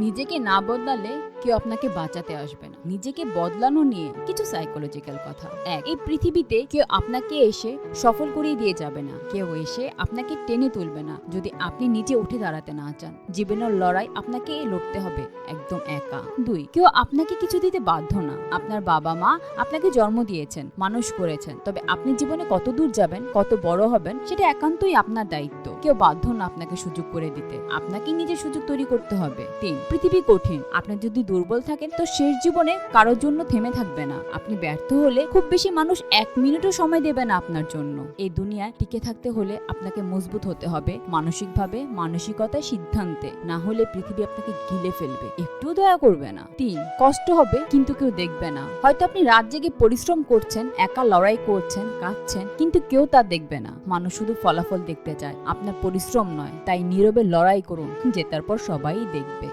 নিজেকে না বদলালে কেউ আপনাকে বাঁচাতে আসবে না। নিজেকে বদলানো নিয়ে কিছু সাইকোলজিক্যাল কথা। এক, এই পৃথিবীতে কেউ আপনাকে এসে সফল করিয়ে দিয়ে যাবে না। কেউ এসে আপনাকে টেনে তুলবে না, যদি আপনি নিজে উঠে দাঁড়াতে না চান। জীবনের লড়াই আপনাকে লড়তে হবে একদম একা। দুই, কেউ আপনাকে কিছু দিতে বাধ্য না। আপনার বাবা মা আপনাকে জন্ম দিয়েছেন, মানুষ করেছেন, তবে আপনি জীবনে কত দূর যাবেন, কত বড় হবেন, সেটা একান্তই আপনার দায়িত্ব। কেউ বাধ্য না আপনাকে সুযোগ করে দিতে। আপনাকে নিজের সুযোগ তৈরি করতে হবে। তিন, পৃথিবী কঠিন। আপনি যদি দুর্বল থাকেন, তো শেষ জীবনে কারোর জন্য থেমে থাকবে না। আপনি ব্যর্থ হলে খুব বেশি মানুষ এক মিনিটও সময় দেবে না আপনার জন্য। এই দুনিয়ায় টিকে থাকতে হলে আপনাকে মজবুত হতে হবে, মানসিকভাবে, মানসিকতায় সিদ্ধান্তে। না হলে পৃথিবী আপনাকে গিলে ফেলবে। একটু দয়া করবে না। তিন, কষ্ট হবে, কিন্তু কেউ দেখবে না। হয়তো আপনি রাত জেগে পরিশ্রম করছেন, একা লড়াই করছেন, কাঁদছেন, কিন্তু কেউ তা দেখবে না। মানুষ শুধু ফলাফল দেখতে চায়। আপনার পরিশ্রম নয় তাই নীরবে লড়াই করুন জেতার পর সবাই দেখবে।